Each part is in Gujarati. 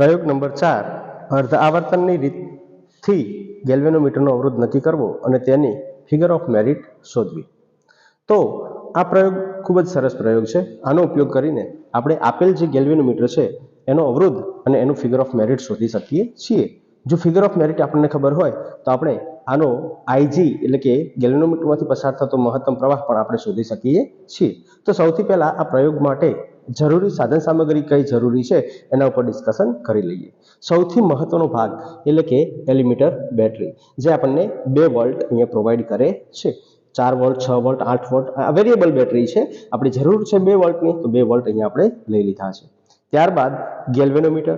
પ્રયોગ નંબર ચાર, અર્ધ આવર્તનની રીતથી ગેલ્વેનોમીટરનો અવરોધ નક્કી કરવો અને તેની ફિગર ઓફ મેરિટ શોધવી. તો આ પ્રયોગ ખૂબ જ સરસ પ્રયોગ છે. આનો ઉપયોગ કરીને આપણે આપેલ જે ગેલ્વેનોમીટર છે, એનો અવરોધ અને એનું ફિગર ઓફ મેરિટ શોધી શકીએ છીએ. જો ફિગર ઓફ મેરિટ આપણને ખબર હોય, તો આપણે આનો આઈજી એટલે કે ગેલ્વેનોમીટરમાંથી પસાર થતો મહત્તમ પ્રવાહ પણ આપણે શોધી શકીએ છીએ. તો સૌથી પહેલાં આ પ્રયોગ માટે જરૂરી સાધન સામગ્રી કઈ જરૂરી છે, એના ઉપર ડિસ્કશન કરી લઈએ. સૌથી મહત્વનો ભાગ એટલે કે એલિમીટર બેટરી, જે આપણને બે વોલ્ટ અહીંયા પ્રોવાઈડ કરે છે. ચાર વોલ્ટ, છ વોલ્ટ, આઠ વોલ્ટ, આ વેરિયેબલ બેટરી છે. આપણી જરૂર છે બે વોલ્ટની, તો બે વોલ્ટ અહીંયા આપણે લઈ લીધા છે. ત્યારબાદ ગેલ્વેનોમીટર,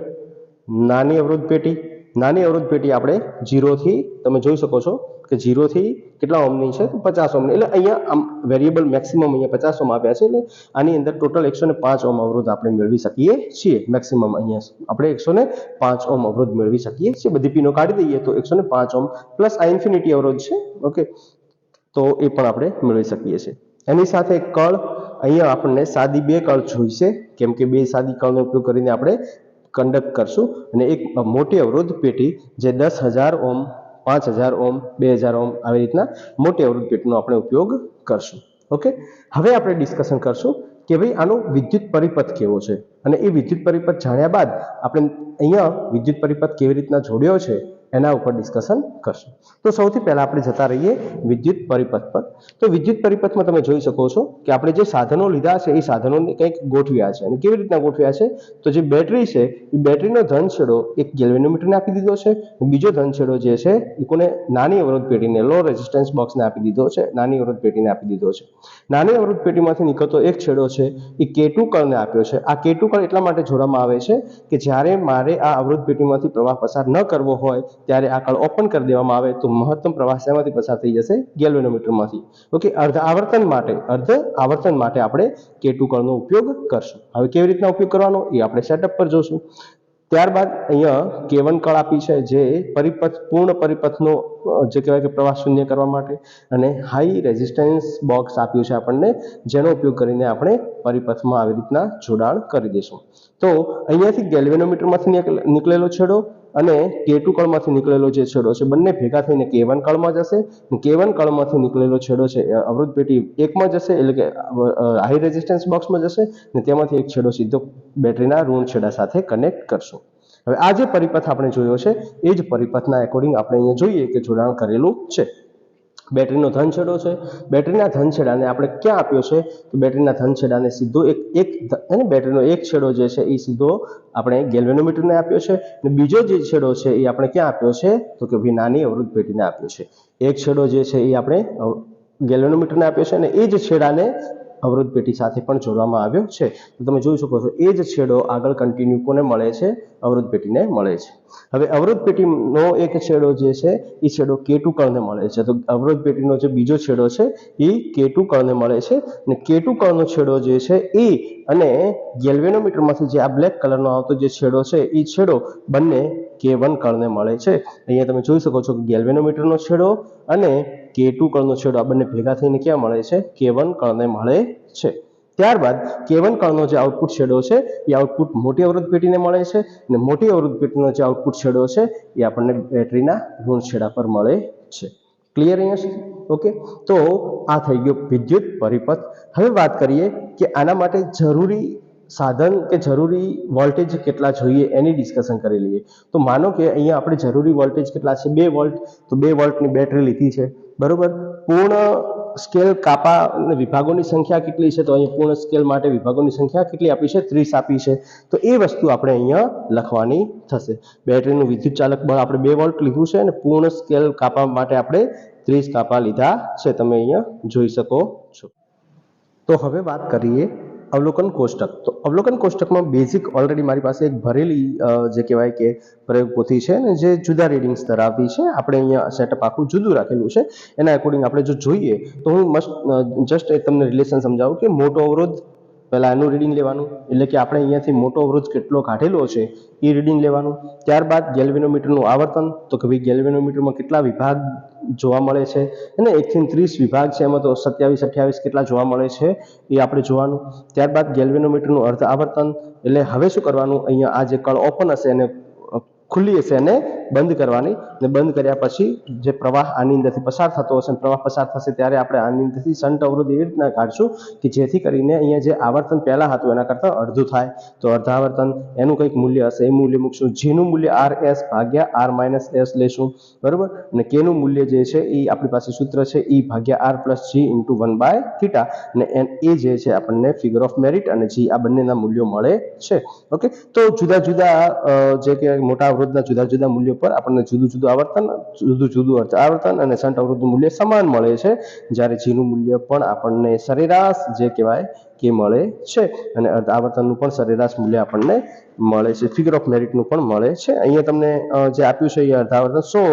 નાની અવરોધ પેટી નાની અવરોધ પેટી આપણે જીરોથી તમે જોઈ શકો છો કે જીરોથી કેટલા ઓમની છે? તો પચાસ ઓમની એટલે અહીંયા આમ વેરિયેબલ મેક્સિમમ અહીંયા પચાસ ઓમ આપ્યા છે એટલે આની અંદર ટોટલ એકસો પાંચ ઓમ અવરોધ આપણે મેળવી શકીએ છીએ. મેક્સિમમ અહીંયા આપણે એકસો પાંચ ઓમ અવરોધ મેળવી શકીએ છીએ. બધી પીનો કાઢી દઈએ તો એકસો પાંચ ઓમ પ્લસ આ ઇન્ફિનિટી અવરોધ છે. ઓકે તો એ પણ આપણે મેળવી શકીએ છીએ. એની સાથે કળ અહીંયા આપણને સાદી બે કળ જોઈશે કેમ કે બે સાદી કળનો ઉપયોગ કરીને આપણે કંડક્ટ કરશું અને એક મોટી અવરોધ પેટી જે દસ હજાર ઓમ પાંચ હજાર ઓમ બે હજાર ઓમ આવી રીતના મોટી અવરોધ પેટીનો આપણે ઉપયોગ કરશું. ઓકે હવે આપણે ડિસ્કશન કરશું કે ભાઈ આનો વિદ્યુત પરિપથ કેવો છે? અને એ વિદ્યુત પરિપથ જાણ્યા બાદ આપણે અહીંયા વિદ્યુત પરિપથ કેવી રીતના જોડ્યો છે? એના ઉપર ડિસ્કશન કરશું. તો સૌથી પહેલા આપણે જતા રહીએ વિદ્યુત પરિપથ પર. તો વિદ્યુત પરિપથમાં તમે જોઈ શકો છો કે આપણે જે સાધનો લીધા છે એ સાધનોને કંઈક ગોઠવ્યા છે. અને કેવી રીતના ગોઠવ્યા છે? તો જે બેટરી છે, એ બેટરીનો ધન છેડો એક ગેલ્વેનોમીટરને આપી દીધો છે. બીજો ધન છેડો જે છે, એ કોને નાની અવરોધ પેટીને લો રેઝિસ્ટન્સ બોક્સને આપી દીધો છે. નાની અવરોધ પેટીને આપી દીધો છે. નાની અવરોધ પેટીમાંથી નીકળતો એક છેડો છે, એ કેટુ કળને આપ્યો છે. આ કેટુ કળ એટલા માટે જોડવામાં આવે છે કે જ્યારે મારે આ અવરોધ પેટીમાંથી પ્રવાહ પસાર ન કરવો હોય ત્યારે આ કળ ઓપન કરી દેવામાં આવે તો મહત્તમ પ્રવાહ શેમાંથી પસાર થઈ જશે? ગેલ્વેનોમીટરમાંથી. ઓકે અર્ધ આવર્તન માટે, અર્ધ આવર્તન માટે આપણે કેટુ કળનો ઉપયોગ કરશું. હવે કેવી રીતના ઉપયોગ કરવાનો? એ આપણે સેટઅપ પર જોશું. ત્યારબાદ અહીંયા કેવન કળ આપી છે જે પરિપથ, પૂર્ણ પરિપથનો જે કહેવાય કે પ્રવાહ શૂન્ય કરવા માટે અને હાઈ રેઝિસ્ટન્સ બોક્સ આપ્યું છે આપણને, જેનો ઉપયોગ કરીને આપણે પરિપથમાં આવી રીતના જોડાણ કરી દઈશું તો અહીંયાથી ગેલ્વેનોમીટરમાંથી નીકળેલો છેડો અને કેટુ કળમાંથી નીકળેલો જે છેડો છે, બંને ભેગા થઈને કેવન કળમાં જશે કે કેવન કળમાંથી નીકળેલો છેડો છે અવરોધ પેટી એકમાં જશે એટલે કે હાઈ રેઝિસ્ટન્સ બોક્સમાં જશે ને તેમાંથી એક છેડો સીધો બેટરીના ઋણ છેડા સાથે કનેક્ટ કરશું. હવે આ જે પરિપથ આપણે જોયો છે, એ જ પરિપથના એકોર્ડિંગ આપણે અહીંયા જોઈએ કે જોડાણ કરેલું છે. બેટરીનો ધન છેડો છે. બેટરીના ધન છેડાને આપણે ક્યાં આપ્યો છે? તો બેટરીના ધનછેડાને સીધો એક એક એને બેટરીનો એક છેડો જે છે એ સીધો આપણે ગેલ્વેનોમીટરને આપ્યો છે. અને બીજો જે છેડો છે એ આપણે ક્યાં આપ્યો છે? તો કે ભાઈ નાની અવરોધ પેટીને આપ્યો છે. એક છેડો જે છે એ આપણે ગેલ્વેનોમીટરને આપ્યો છે અને એ જ છેડાને અવરોધ પેટી સાથે પણ જોડવામાં આવ્યો છે. તો તમે જોઈ શકો છો, એ જ છેડો આગળ કન્ટિન્યુ કોને મળે છે? અવરોધ પેટીને મળે છે. હવે અવરોધ પેટીનો એક છેડો જે છે, એ છેડો કેટુ કણને મળે છે. તો અવરોધ પેટીનો જે બીજો છેડો છે, એ કેટુ કણને મળે છે. અને કેટુ કણનો છેડો જે છે, એ અને ગેલ્વેનોમીટરમાંથી જે આ બ્લેક કલરનો આવતો જે છેડો છે, એ છેડો બંને કે વન કણને મળે છે. અહીંયા તમે જોઈ શકો છો કે ગેલ્વેનોમીટરનો છેડો અને કે ટુ કણનો છેડો આ બંને ભેગા થઈને ક્યાં મળે છે? કે વન કણને મળે છે. ત્યારબાદ કેવન કણનો જે આઉટપુટ છેડો છે, એ આઉટપુટ મોટી અવરોધ પેટીને મળે છે અને મોટી અવરોધ પેટીનો જે આઉટપુટ છેડો છે, એ આપણને બેટરીના ઋણ છેડા પર મળે છે. ક્લિયર અહીંયા ઓકે તો આ થઈ ગયો વિદ્યુત પરિપથ. હવે વાત કરીએ કે આના માટે જરૂરી સાધન કે જરૂરી વોલ્ટેજ કેટલા જોઈએ એની ડિસ્કશન કરી લઈએ. તો માનો કે અહીંયા આપણે જરૂરી વોલ્ટેજ કેટલા છે? બે વોલ્ટ. તો બે વોલ્ટની બેટરી લીધી છે. બરોબર? પૂર્ણ સ્કેલ કાપા અને વિભાગોની સંખ્યા કેટલી છે? તો અહીંયા પૂર્ણ સ્કેલ માટે વિભાગોની સંખ્યા કેટલી આપી છે? ત્રીસ આપી છે. તો એ વસ્તુ આપણે અહીંયા લખવાની થશે. બેટરીનું વિદ્યુત ચાલક બળ આપણે બે વોલ્ટ લીધું છે અને પૂર્ણ સ્કેલ કાપા માટે આપણે ત્રીસ કાપા લીધા છે. તમે અહીંયા જોઈ શકો છો. તો હવે વાત કરીએ અવલોકન કોષ્ટક. તો અવલોકન કોષ્ટકમાં બેઝિક ઓલરેડી મારી પાસે એક ભરેલી જે કહેવાય કે પ્રયોગ પોથી છે ને, જે જુદા રીડિંગ્સ ધરાવતી છે. આપણે અહીંયા સેટઅપ આખું જુદું રાખેલું છે. એના એકોર્ડિંગ આપણે જો જોઈએ, તો હું મસ્ટ જસ્ટ તમને રિલેશન સમજાવું કે મોટો અવરોધ પહેલા એનું રીડિંગ લેવાનું, એટલે કે આપણે અહીંયાથી મોટો અવરોધ કેટલો કાઢેલો છે એ રીડિંગ લેવાનું. ત્યારબાદ ગેલ્વેનોમીટરનું આવર્તન, તો કે ભાઈ ગેલ્વેનોમીટરમાં કેટલા વિભાગ જોવા મળે છે, અને એકથી ત્રીસ વિભાગ છે, એમાં તો સત્યાવીસ, અઠ્યાવીસ કેટલા જોવા મળે છે એ આપણે જોવાનું. ત્યારબાદ ગેલ્વેનોમીટરનું અર્ધ આવર્તન એટલે હવે શું કરવાનું? અહીંયા આ જે કળ ઓપન હશે એને ખુલ્લી હશે એને બંધ કરવાની. ને બંધ કર્યા પછી જે પ્રવાહ આની અંદરથી પસાર થતો હશે પ્રવાહ પસાર થશે ત્યારે આપણે આની અંદરથી સંટ અવરોધ એવી રીતના કાઢશું કે જેથી કરીને અહીંયા જે આવર્તન પહેલા હતું એના કરતાં અડધું થાય. તો અર્ધાવર્તન એનું કંઈક મૂલ્ય હશે. એ મૂલ્ય મૂકશું. જેનું મૂલ્ય આર એસ ભાગ્યા આર માઇનસ એસ લેશું. બરાબર? અને કેનું મૂલ્ય જે છે એ આપણી પાસે સૂત્ર છે ઈ ભાગ્યા R plus G into one by theta અને એન એ જે છે આપણને ફિગર ઓફ મેરિટ અને જી આ બંનેના મૂલ્યો મળે છે. ઓકે તો જુદા જુદા જે કે મોટા અવરોધના જુદા જુદા મૂલ્યો પર આપણને જુદું જુદું આવર્તન, જુદું જુદું આવર્તન અને શન્ટ અવરોધનું મૂલ્ય સમાન મળે છે. જ્યારે જીનું મૂલ્ય પણ આપણને સરેરાશ જે કહેવાય કે મળે છે અને અર્ધ આવર્તનનું પણ સરેરાશ મૂલ્ય આપણને મળે છે. ફિગર ઓફ મેરિટનું પણ મળે છે. અહીંયા તમને જે આપ્યું છે એ અર્ધાવર્તન સો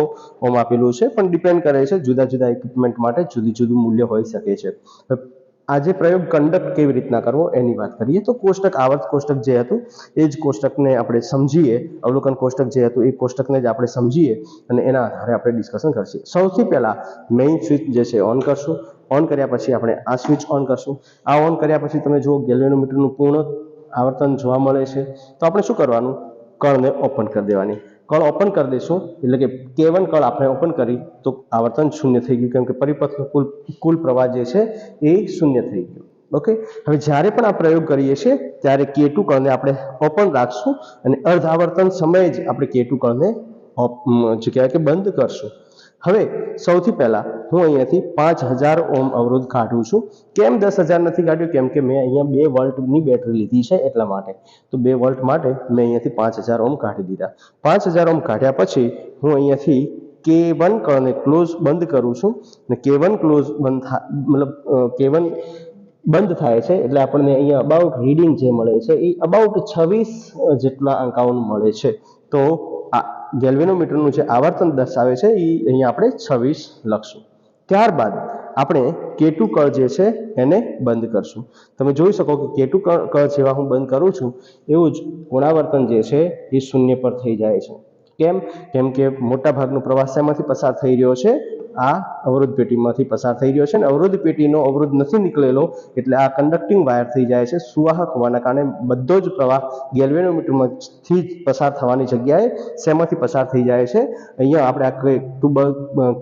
ઓમ આપેલું છે, પણ ડિપેન્ડ કરે છે જુદા જુદા ઇક્વિપમેન્ટ માટે જુદી જુદું મૂલ્ય હોઈ શકે છે. આજે પ્રયોગ કંડક્ટ કેવી રીતના કરવો એની વાત કરીએ. તો કોષ્ટક આવર્ત કોષ્ટક જે હતું, એ જ કોષ્ટકને આપણે સમજીએ. અવલોકન કોષ્ટક જે હતું, એ કોષ્ટકને જ આપણે સમજીએ અને એના આધારે આપણે ડિસ્કશન કરશું. સૌથી પહેલાં મેઇન સ્વિચ જે છે ઓન કરશું. ઓન કર્યા પછી આપણે આ સ્વિચ ઓન કરશું. આ ઓન કર્યા પછી તમે જુઓ ગેલ્વેનોમીટરનું પૂર્ણ આવર્તન જોવા મળે છે. તો આપણે શું કરવાનું? કળને ઓપન કરી દેવાની. કળ ઓપન કરી દઈશું. એટલે કે કે વન કળ આપણે ઓપન કરી, તો આવર્તન શૂન્ય થઈ ગયું. કેમ કે પરિપથનો કુલ કુલ પ્રવાહ જે છે એ શૂન્ય થઈ ગયો. ઓકે હવે જ્યારે પણ આ પ્રયોગ કરીએ છીએ, ત્યારે કે ટુ કળને આપણે ઓપન રાખશું અને અર્ધ આવર્તન સમયે જ આપણે કે ટુ કળને જે કહેવાય કે બંધ કરશું. હવે સૌથી પહેલા હું અહીંયાથી પાંચ હજાર ઓમ અવરોધ કાઢું છું. કેમ દસ હજાર નથી કાઢ્યું? કેમ કે મેં અહીંયા બે વોલ્ટની બેટરી લીધી છે એટલા માટે. તો બે વોલ્ટ માટે મેં અહીંયાથી પાંચ હજાર ઓમ કાઢી દીધા. પાંચ હજાર ઓમ કાઢ્યા પછી હું અહીંયાથી કે વન કળને ક્લોઝ બંધ કરું છું. ને કે વન ક્લોઝ બંધ મતલબ કે વન બંધ થાય છે એટલે આપણને અહીંયા અબાઉટ રીડિંગ જે મળે છે એ અબાઉટ છવ્વીસ જેટલા અંકાઓનું મળે છે. તો આ ગેલ્વેનોમીટરનું જે આવર્તન દર્શાવે છે એ અહીંયા આપણે છવ્વીસ લખશું. ત્યારબાદ આપણે કેટુ કળ જે છે, એને બંધ કરશું. તમે જોઈ શકો કે કેટુ કળ જેવા હું બંધ કરું છું, એવું જ ગુણાવર્તન જે છે, એ શૂન્ય પર થઈ જાય છે. કેમ? કેમ કે મોટા ભાગનો એમાંથી પસાર થઈ રહ્યો છે? આ અવરોધ પેટીમાંથી પસાર થઈ રહ્યો છે અને અવરોધ પેટીનો અવરોધ નથી નીકળેલો એટલે આ કંડક્ટિંગ વાયર થઈ જાય છે, સુવાહક હોવાના કારણે બધો જ પ્રવાહ ગેલ્વેનોમીટરમાંથી જ પસાર થવાની જગ્યાએ શેમાંથી પસાર થઈ જાય છે. અહીંયા આપણે આ કે ટુ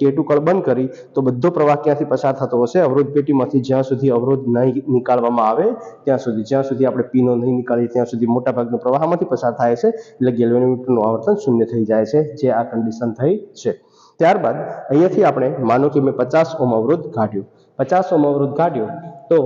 કે ટુ કળ બંધ કરી તો બધો પ્રવાહ ક્યાંથી પસાર થતો હશે? અવરોધ પેટીમાંથી જ્યાં સુધી અવરોધ નહીં નીકાળવામાં આવે, ત્યાં સુધી. જ્યાં સુધી આપણે પીનો નહીં નીકાળીએ, ત્યાં સુધી મોટાભાગનો પ્રવાહમાંથી પસાર થાય છે, એટલે ગેલ્વેનોમીટરનું આવર્તન શૂન્ય થઈ જાય છે, જે આ કન્ડિશન થઈ છે. ત્યારબાદ અહીંયાથી આપણે માનો કે મેં પચાસ ઓમ અવરોધ કાઢ્યો. પચાસ ઓમ અવરોધ કાઢ્યો તો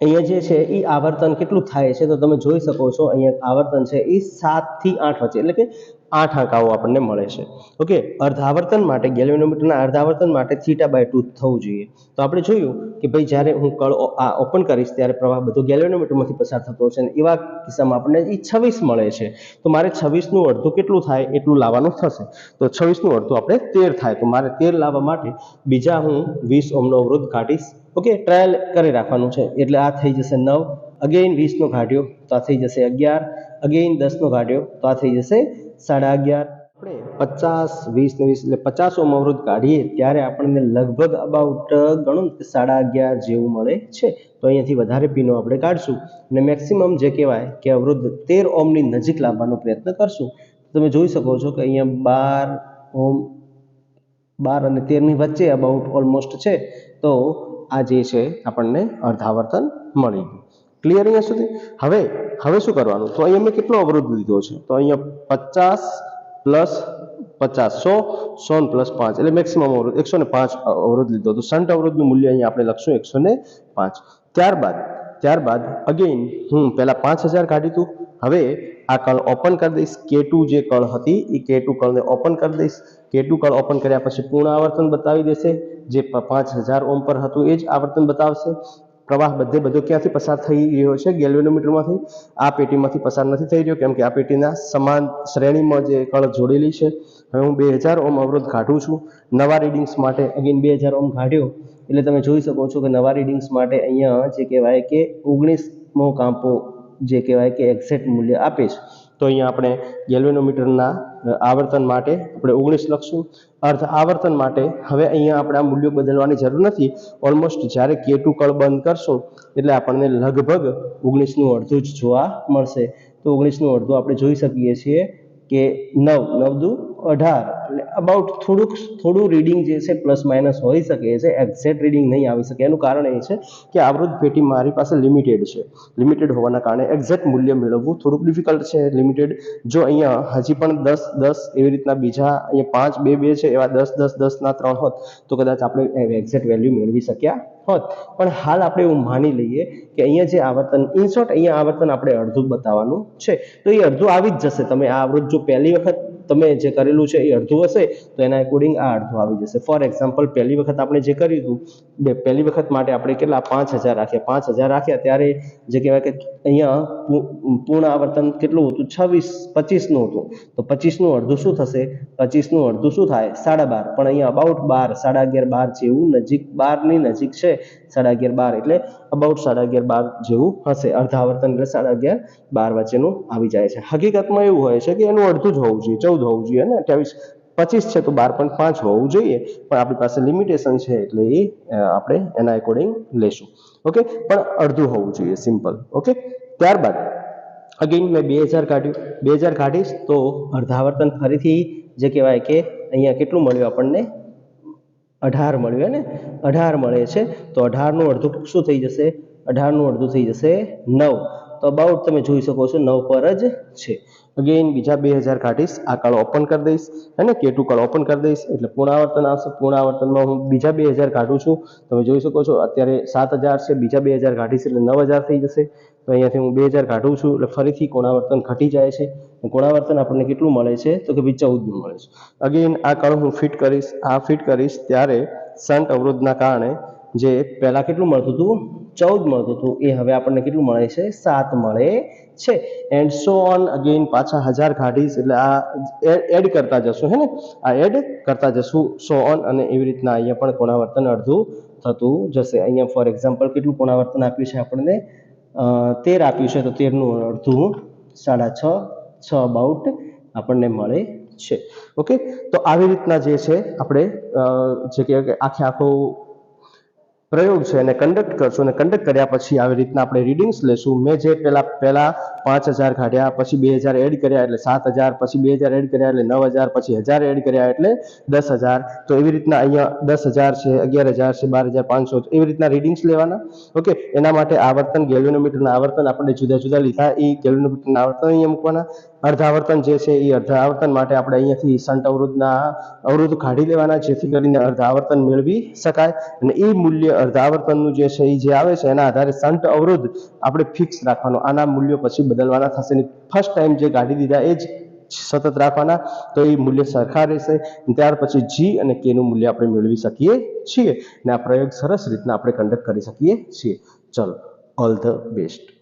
અહીંયા જે છે એ આવર્તન કેટલું થાય છે તો તમે જોઈ શકો છો અહીંયા આવર્તન છે એ સાતથી આઠ વચ્ચે. એટલે કે આઠ આંકાઓ આપણને મળે છે. ઓકે, અર્ધાવર્તન માટે, ગેલ્વેનોમીટરના અર્ધાવર્તન માટે થીટા બાય ટુ થવું જોઈએ. તો આપણે જોયું કે ભાઈ જ્યારે હું કળ આ ઓપન કરીશ ત્યારે પ્રવાહ બધો ગેલ્વેનોમીટરમાંથી પસાર થતો હશે અને એવા કિસ્સામાં આપણને એ છવ્વીસ મળે છે. તો મારે છવ્વીસનું અડધું કેટલું થાય? એટલું લાવવાનું થશે. તો છવ્વીસનું અડધું આપણે તેર થાય. તો મારે તેર લાવવા માટે બીજા હું વીસ ઓમનો અવરોધ કાઢીશ. ઓકે, ટ્રાયલ કરી રાખવાનું છે. એટલે આ થઈ જશે નવ. અગેઇન વીસનો કાઢ્યો તો આ થઈ જશે અગિયાર. અગેઇન દસનો કાઢ્યો તો આ થઈ જશે સાડા અગિયાર. આપણે પચાસ, વીસ ને વીસ એટલે પચાસ ઓમ અવરોધ કાઢીએ ત્યારે આપણને લગભગ અબાઉટ ગણો કે સાડા અગિયાર જેવું મળે છે. તો અહીંયાથી વધારે પીનો આપણે કાઢશું અને મેક્સિમમ જે કહેવાય કે અવરોધ તેર ઓમની નજીક લાવવાનો પ્રયત્ન કરશું. તમે જોઈ શકો છો કે અહીંયા બાર ઓમ બાર અને તેરની વચ્ચે અબાઉટ ઓલમોસ્ટ છે. તો આ જે છે આપણને અર્ધાવર્તન મળી ગયું. ક્લિયર અહીંયા સુધી? હવે હવે શું કરવાનું? તો અહીંયા મેં કેટલો અવરોધ લીધો છે? તો અહીંયા પચાસ પ્લસ પચાસ, સો સો પ્લસ પાંચ, એટલે મેક્સિમમ અવરોધ, એકસો ને પાંચ અવરોધ લીધો. તો સંટ અવરોધનું મૂલ્ય અહીંયા આપણે લખશું એકસો ને પાંચ. ત્યારબાદ ત્યારબાદ અગેઇન હું પહેલાં પાંચ હજાર કાઢી હતું હવે આ કળ ઓપન કરી દઈશ. કે જે કળ હતી, એ કે ટુ કળને ઓપન કરી દઈશ. કે ટુ કળ ઓપન કર્યા પછી પૂર્ણ આવર્તન બતાવી દેશે. જે પાંચ હજાર ઓમ પર હતું, એ જ આવર્તન બતાવશે. પ્રવાહ બધે બધો ક્યાંથી પસાર થઈ રહ્યો છે? ગેલ્વેનોમીટરમાંથી આ પેટીમાંથી પસાર નથી થઈ રહ્યો, કેમ કે આ પેટીના સમાન શ્રેણીમાં જે કળ જોડેલી છે. હવે હું બે હજાર ઓમ અવરોધ કાઢું છું. નવા રીડિંગ્સ માટે અગેન બે હજાર ઓમ કાઢ્યો, એટલે તમે જોઈ શકો છો કે નવા રીડિંગ્સ માટે અહીંયા જે કહેવાય કે ઓગણીસ મો કાંપો જે કહેવાય કે એક્ઝેક્ટ મૂલ્ય આપે છે. તો અહીંયા આપણે ગેલ્વેનોમીટરના આવર્તન માટે આપણે ઓગણીસ લખશું. અર્ધ આવર્તન માટે હવે અહીંયા આપણે આ મૂલ્યો બદલવાની જરૂર નથી. ઓલમોસ્ટ જ્યારે કે ટુ કળ બંધ કરશું, એટલે આપણને લગભગ ઓગણીસનું અડધું જ જોવા મળશે. તો ઓગણીસનું અડધું આપણે જોઈ શકીએ છીએ કે નવ. નવ દુ અઢાર. એટલે અબાઉટ થોડુંક, થોડું રીડિંગ જે છે પ્લસ માઇનસ હોઈ શકે છે એક્ઝેક્ટ રીડિંગ નહીં આવી શકે. એનું કારણ એ છે કે આવૃત પેટી મારી પાસે લિમિટેડ છે. લિમિટેડ હોવાના કારણે એક્ઝેક્ટ મૂલ્ય મેળવવું થોડુંક ડિફિકલ્ટ છે લિમિટેડ જો અહીંયા હજી પણ દસ દસ એવી રીતના બીજા અહીંયા પાંચ, બે બે છે, એવા દસ દસ, દસના ત્રણ હોત, તો કદાચ આપણે એક્ઝેક્ટ વેલ્યુ મેળવી શક્યા હોત. પણ હાલ આપણે એવું માની લઈએ કે અહીંયા જે આવર્તન ઇન શોર્ટ અહીંયા આવર્તન આપણે અડધું બતાવવાનું છે. તો એ અડધું આવી જ જશે. તમે આ આવૃત જો પહેલી વખત તમે જે કરેલું છે એ અડધું હશે, તો એના એકોર્ડિંગ આ અડધું આવી જશે. ફોર એક્ઝામ્પલ પહેલી વખત આપણે જે કર્યું હતું, બે, પહેલી વખત માટે આપણે કેટલા? પાંચ હજાર રાખ્યા. પાંચ હજાર રાખ્યા ત્યારે જે કહેવાય કે અહીંયા પૂર્ણ આવર્તન કેટલું હતું? છવ્વીસ, પચીસનું હતું. તો પચીસનું અડધું શું થશે? પચીસનું અડધું શું થાય? સાડા બાર. પણ અહીંયા અબાઉટ બાર, સાડા અગિયાર, બાર જેવું નજીક, બારની નજીક છે. સાડા અગિયાર બાર એટલે અબાઉટ સાડા અગિયાર બાર જેવું હશે. અર્ધાવર્તન એટલે સાડા અગિયાર બાર વચ્ચેનું આવી જાય છે. હકીકતમાં એવું હોય છે કે એનું અડધું જ હોવું જોઈએ, ચૌદ હોવું જોઈએ ને અઠ્યાવીસ, પચીસ છે તો બાર પોઈન્ટ પાંચ હોવું જોઈએ. પણ આપણી પાસે લિમિટેશન છે એટલે એ આપણે એના એકોર્ડિંગ લેશું. ઓકે પણ અડધું હોવું જોઈએ સિમ્પલ ઓકે ત્યારબાદ અગેન મેં બે હજાર કાઢ્યું. બે હજાર કાઢીશ તો અર્ધાવર્તન ફરીથી જે કહેવાય કે અહીંયા કેટલું મળ્યું આપણને? અઢાર મળ્યું ને? અઢાર મળે છે. તો અઢારનું અડધું શું થઈ જશે? અઢારનું અડધું થઈ જશે નવ. તો અબાઉટ તમે જોઈ શકો છો નવ પર જ છે. અગેન બીજા બે હજાર કાઢીશ, આ કાળો ઓપન કરી દઈશ અને કે કળ ઓપન કરી દઈશ. એટલે પૂર્ણાવર્તન આવશે. પૂર્ણાવર્તનમાં હું બીજા બે હજાર કાઢું છું. તમે જોઈ શકો છો, અત્યારે સાત હજાર છે, બીજા બે હજાર કાઢીશ એટલે નવ હજાર થઈ જશે. તો અહીંયાથી હું બે હજાર કાઢું છું, એટલે ફરીથી કોણાવર્તન ઘટી જાય છે. કોણાવર્તન આપણને કેટલું મળે છે? તો કે ભાઈ ચૌદનું મળે છે. અગેન આ કાળો હું ફિટ કરીશ. આ ફિટ કરીશ ત્યારે સંટ અવરોધના કારણે જે પહેલાં કેટલું મળતું હતું? ચૌદ મળતું હતું. એ હવે આપણને કેટલું મળે છે? સાત મળે છે. એન્ડ સો ઓન અગેન પાછા હજાર કાઢીશ એટલે આ એડ કરતા જશું, હે ને? આ એડ કરતા જશું. સો ઓન અને એવી રીતના અહીંયા પણ પુનરાવર્તન અડધું થતું જશે. અહીંયા ફોર એક્ઝામ્પલ કેટલું પુનરાવર્તન આપ્યું છે આપણને? તેર આપ્યું છે, તો તેરનું અડધું સાડા છ છ અબાઉટ આપણને મળે છે. ઓકે તો આવી રીતના જે છે, આપણે જે કે આખે આખો પ્રયોગ છે એને કન્ડક્ટ કરશું અને કન્ડક્ટ કર્યા પછી આવી રીતના આપણે રીડિંગ્સ લેશું. મેં જે પહેલા પહેલાં પાંચ હજાર કાઢ્યા, પછી બે હજાર એડ કર્યા એટલે સાત હજાર, પછી બે હજાર એડ કર્યા એટલે નવ હજાર, પછી હજાર એડ કર્યા એટલે દસ હજાર. તો એવી રીતના અહીંયા દસ હજાર છે, અગિયાર હજાર છે, બાર હજાર પાંચસો. એવી રીતના રીડિંગ્સ લેવાના. ઓકે એના માટે આવર્તન ગેલ્યુનોમીટરના આવર્તન આપણે જુદા જુદા લીધા. એ ગેલ્યુનોમીટરના આવર્તન અહીંયા મૂકવાના. અર્ધ આવર્તન જે છે એ અર્ધાવર્તન માટે આપણે અહીંયાથી સંટ અવરોધના અવરોધ કાઢી લેવાના, જેથી કરીને અર્ધાવર્તન મેળવી શકાય. અને એ મૂલ્ય અર્ધાવર્તનનું જે છે એ જે આવે છે, એના આધારે સંટ અવરોધ આપણે ફિક્સ રાખવાનો. આના મૂલ્યો પછી બદલવાના થશે. નહીં ફર્સ્ટ ટાઈમ જે કાઢી દીધા એ જ સતત રાખવાના. તો એ મૂલ્ય સરખા રહેશે. ત્યાર પછી જી અને કેનું મૂલ્ય આપણે મેળવી શકીએ છીએ. અને આ પ્રયોગ સરસ રીતના આપણે કન્ડક્ટ કરી શકીએ છીએ. ચલો ઓલ ધ બેસ્ટ